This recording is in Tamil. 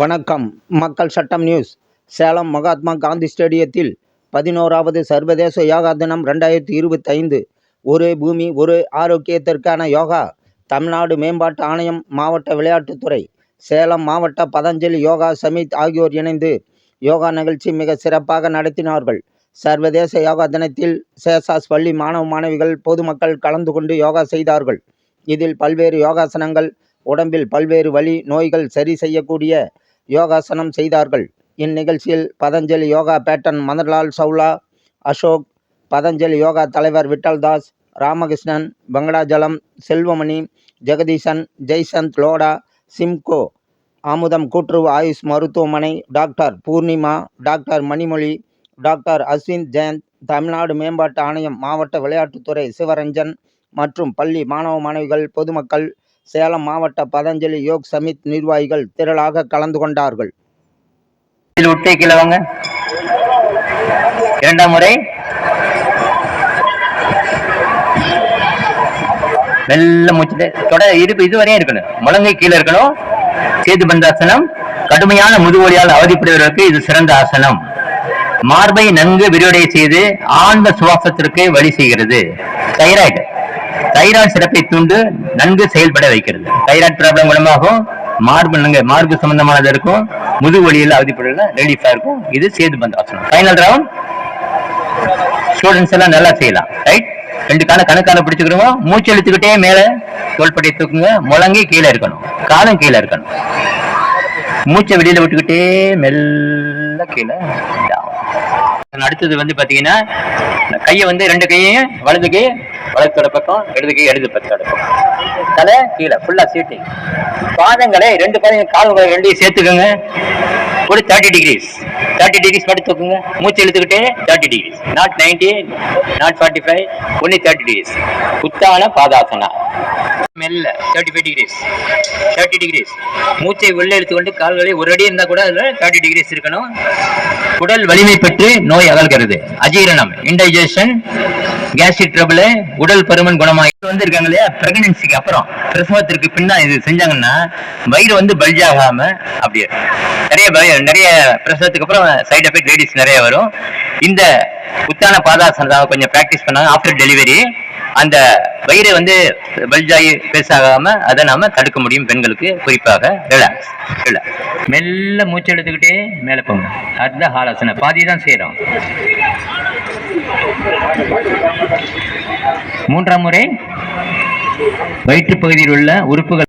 வணக்கம். மக்கள் சட்டம் நியூஸ். சேலம் மகாத்மா காந்தி ஸ்டேடியத்தில் பதினோராவது சர்வதேச யோகா தினம் ரெண்டாயிரத்தி இருபத்தைந்து. ஒரே பூமி ஒரு ஆரோக்கியத்திற்கான யோகா. தமிழ்நாடு மேம்பாட்டு ஆணையம் மாவட்ட விளையாட்டுத்துறை சேலம் மாவட்ட பதஞ்சலி யோகா சமித் ஆகியோர் இணைந்து யோகா நிகழ்ச்சி மிக சிறப்பாக நடத்தினார்கள். சர்வதேச யோகா தினத்தில் சேசாஸ் பள்ளி மாணவ மாணவிகள் பொதுமக்கள் கலந்து கொண்டு யோகா செய்தார்கள். இதில் பல்வேறு யோகாசனங்கள் உடம்பில் பல்வேறு வலி நோய்கள் சரி செய்யக்கூடிய யோகாசனம் செய்தார்கள். இந்நிகழ்ச்சியில் பதஞ்சலி யோகா பேட்டன் மதன்லால் சவுலா அசோக் பதஞ்சலி யோகா தலைவர் விட்டல்தாஸ் ராமகிருஷ்ணன் வெங்கடாஜலம் செல்வமணி ஜெகதீசன் ஜெய்சந்த் லோடா சிம்கோ ஆமுதம் கூட்டுறவு ஆயுஷ் மருத்துவமனை doctor Poornima doctor Manimozhi doctor Ashwin Jayanth Tamil Nadu மேம்பாட்டு ஆணையம் மாவட்ட விளையாட்டுத்துறை சிவரஞ்சன் மற்றும் பள்ளி மாணவ மாணவிகள் பொதுமக்கள் சேலம் மாவட்ட பதஞ்சலி யோக் சமித் நிர்வாகிகள் திரளாக கலந்து கொண்டார்கள். இதில் இரண்டாம் முறை. மெல்ல மூச்சு தொட இருப்பு இதுவரையும் இருக்கணும். முழங்கை கீழே இருக்கணும். சேது பந்தாசனம் கடுமையான முதுவலியால் அவதிப்படுவதற்கு இது சிறந்த ஆசனம். மார்பை நன்கு விரிவடை செய்து ஆழ்ந்த சுவாசத்திற்கு வழி செய்கிறது. தைராய்டு. தைராய்டு சிறப்பை தூண்டு நன்கு செயல்பட வைக்கிறது. தைராய்டு ப்ராப்ளம் குணமாகும் மார்பு நன்கு மார்பு சம்பந்தமானது இருக்கும். முதுவலியில் அவதிப்படுறதுல ரிலீஃபா இருக்கும். இது சேது பந்தாசனம் ஃபைனல் ரவுண்ட் ஸ்டூடெண்ட்ஸ் எல்லாம் நல்லா செய்யலாம். ரைட் ரெண்டு கால கணக்கால பிடிச்சுக்கிறோம் மூச்சு இழுத்துக்கிட்டே மேல தோள்பட்டை தூக்குங்க. முழங்கி கீழே இருக்கணும். காலம் கீழே இருக்கணும். மூச்சை வெளியில விட்டுக்கிட்டே மெல்ல கீழே. அடுத்தது வந்து பாத்தீங்கன்னா கையை வந்து ரெண்டு கையையும் வலது கை வலத்தோட பக்கம் இடது கை இடது பக்கத்தோட பக்கம். தலை கீழே ஃபுல்லா சீட்டிங் பாதங்களை ரெண்டு பாதங்கள் கால்களை ரெண்டையும் சேர்த்துக்கோங்க. ஒரு தேர்ட்டி டிகிரிஸ் தேர்ட்டி டிகிரிஸ் மட்டும் தூக்குங்க. மூச்சு இழுத்துக்கிட்டே thirty degrees not ninety not forty five only thirty degrees உத்தான பாதாசனா. மெல்ல thirty five degrees thirty degrees மூச்சை உள்ளே இழுத்துக்கொண்டு கால்களை ஒரு அடி இருந்தால் கூட அதில் தேர்ட்டி டிகிரிஸ் இருக்கணும். உடல் வலிமை பெற்று நோய் அகல்கிறது. அஜீரணம் இன்டைஜஷன் கேஸ்ட்ரிக் ட்ரபிள் உடல் பருமன் குணமாக வந்திருக்காங்க இல்லையா? பிரெக்னன்சிக்கு அப்புறம். பிரசவத்திற்கு பின்னா இது செஞ்சாங்கன்னா வயிறு வந்து பல்ஜ் ஆகாம அப்படியே நிறைய நிறைய பிரசவத்துக்கு அப்புறம் சைடு எஃபெக்ட் லேடிஸ் நிறைய வரும். இந்த உத்தான பாதாசனதாக கொஞ்சம் ப்ராக்டிஸ் பண்ணாங்க. ஆஃப்டர் டெலிவரி அந்த வயிறு வந்து பல்ஜாயி பெருசாகாம அதை நாம தடுக்க முடியும் பெண்களுக்கு குறிப்பாக ரிலாக்ஸ் ரிலாக்ஸ் மெல்ல மூச்சு எடுத்துக்கிட்டே மேலே போங்க. அதுதான் ஆலோசனை. பாதி தான் செய்கிறோம் மூன்றாம் முறை வயிற்று பகுதியில் உள்ள உறுப்புகள்